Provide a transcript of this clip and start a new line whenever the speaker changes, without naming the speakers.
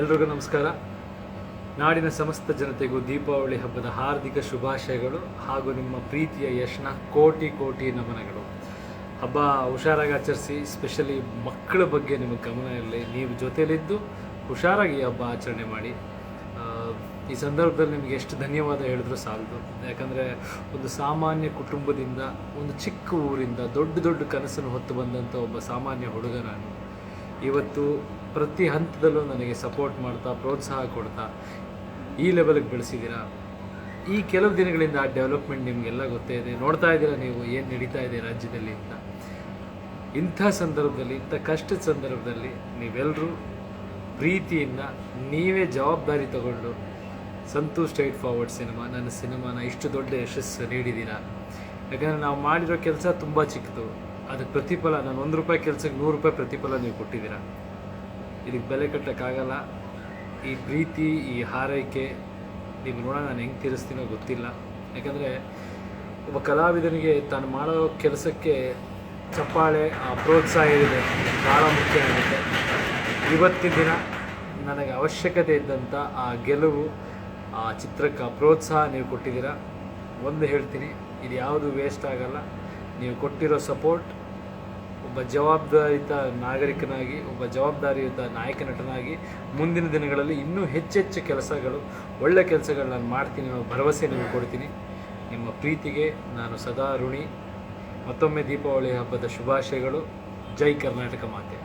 ಎಲ್ರಿಗೂ ನಮಸ್ಕಾರ. ನಾಡಿನ ಸಮಸ್ತ ಜನತೆಗೂ ದೀಪಾವಳಿ ಹಬ್ಬದ ಹಾರ್ದಿಕ ಶುಭಾಶಯಗಳು ಹಾಗೂ ನಿಮ್ಮ ಪ್ರೀತಿಯ ಯಶ್ನ ಕೋಟಿ ಕೋಟಿ ನಮನಗಳು. ಹಬ್ಬ ಹುಷಾರಾಗಿ ಆಚರಿಸಿ ಸ್ಪೆಷಲಿ ಮಕ್ಕಳ ಬಗ್ಗೆ ನಿಮಗೆ ಗಮನ ಇರಲಿ ನೀವು ಜೊತೆಯಲ್ಲಿದ್ದು ಹುಷಾರಾಗಿ ಹಬ್ಬ ಆಚರಣೆ ಮಾಡಿ. ಈ ಸಂದರ್ಭದಲ್ಲಿ ನಿಮಗೆ ಎಷ್ಟು ಧನ್ಯವಾದ ಹೇಳಿದ್ರು ಸಾಲದು. ಯಾಕಂದರೆ ಒಂದು ಸಾಮಾನ್ಯ ಕುಟುಂಬದಿಂದ, ಒಂದು ಚಿಕ್ಕ ಊರಿಂದ ದೊಡ್ಡ ದೊಡ್ಡ ಕನಸನ್ನು ಹೊತ್ತು ಬಂದಂಥ ಒಬ್ಬ ಸಾಮಾನ್ಯ ಹುಡುಗ ನಾನು. ಇವತ್ತು ಪ್ರತಿ ಹಂತದಲ್ಲೂ ನನಗೆ ಸಪೋರ್ಟ್ ಮಾಡ್ತಾ, ಪ್ರೋತ್ಸಾಹ ಕೊಡ್ತಾ ಈ ಲೆವೆಲ್ಗೆ ಬೆಳೆಸಿದ್ದೀರಾ? ಈ ಕೆಲವು ದಿನಗಳಿಂದ ಆ ಡೆವಲಪ್ಮೆಂಟ್ ನಿಮಗೆಲ್ಲ ಗೊತ್ತೇ ಇದೆ. ನೋಡ್ತಾ ಇದ್ದೀರಾ ನೀವು ಏನು ನಡೀತಾ ಇದೆ ರಾಜ್ಯದಲ್ಲಿ ಅಂತ? ಇಂಥ ಸಂದರ್ಭದಲ್ಲಿ, ಇಂಥ ಕಷ್ಟದ ಸಂದರ್ಭದಲ್ಲಿ ನೀವೆಲ್ಲರೂ ಪ್ರೀತಿಯಿಂದ ನೀವೇ ಜವಾಬ್ದಾರಿ ತಗೊಂಡು ಸಂತು ಸ್ಟ್ರೈಟ್ ಫಾರ್ವರ್ಡ್ ಸಿನಿಮಾ ನನ್ನ ಸಿನಿಮಾನ ಇಷ್ಟು ದೊಡ್ಡ ಯಶಸ್ಸು ನೀಡಿದ್ದೀರಾ? ಯಾಕಂದರೆ ನಾವು ಮಾಡಿರೋ ಕೆಲಸ ತುಂಬ ಚಿಕ್ಕದು. ಅದಕ್ಕೆ ಪ್ರತಿಫಲ, ನಾನು ಒಂದು ರೂಪಾಯಿ ಕೆಲಸಕ್ಕೆ ನೂರು ರೂಪಾಯಿ ಪ್ರತಿಫಲ ನೀವು ಕೊಟ್ಟಿದ್ದೀರಾ? ಇದಕ್ಕೆ ಬೆಲೆ ಕಟ್ಟೋಕ್ಕಾಗಲ್ಲ. ಈ ಪ್ರೀತಿ, ಈ ಹಾರೈಕೆ ನೀವು ನೋಡೋಣ, ನಾನು ಹೆಂಗೆ ತೀರಿಸ್ತೀನೋ ಗೊತ್ತಿಲ್ಲ. ಯಾಕಂದರೆ ಒಬ್ಬ ಕಲಾವಿದನಿಗೆ ತಾನು ಮಾಡೋ ಕೆಲಸಕ್ಕೆ ಚಪ್ಪಾಳೆ, ಆ ಪ್ರೋತ್ಸಾಹ ಇದೆ ಭಾಳ ಮುಖ್ಯ ಆಗುತ್ತೆ. ಇವತ್ತಿನ ದಿನ ನನಗೆ ಅವಶ್ಯಕತೆ ಇದ್ದಂಥ ಆ ಗೆಲುವು, ಆ ಚಿತ್ರಕ್ಕೆ ಪ್ರೋತ್ಸಾಹ ನೀವು ಕೊಟ್ಟಿದ್ದೀರಾ? ಒಂದು ಹೇಳ್ತೀನಿ, ಇದು ಯಾವುದು ವೇಸ್ಟ್ ಆಗಲ್ಲ. ನೀವು ಕೊಟ್ಟಿರೋ ಸಪೋರ್ಟ್, ಒಬ್ಬ ಜವಾಬ್ದಾರಿತ ನಾಗರಿಕನಾಗಿ, ಒಬ್ಬ ಜವಾಬ್ದಾರಿಯುತ ನಾಯಕ ನಟನಾಗಿ ಮುಂದಿನ ದಿನಗಳಲ್ಲಿ ಇನ್ನೂ ಹೆಚ್ಚೆಚ್ಚು ಕೆಲಸಗಳು, ಒಳ್ಳೆ ಕೆಲಸಗಳು ನಾನು ಮಾಡ್ತೀನಿ ಅನ್ನೋ ಭರವಸೆ ನಿಮಗೆ ಕೊಡ್ತೀನಿ. ನಿಮ್ಮ ಪ್ರೀತಿಗೆ ನಾನು ಸದಾ ಋಣಿ. ಮತ್ತೊಮ್ಮೆ ದೀಪಾವಳಿ ಹಬ್ಬದ ಶುಭಾಶಯಗಳು. ಜೈ ಕರ್ನಾಟಕ ಮಾತೆ.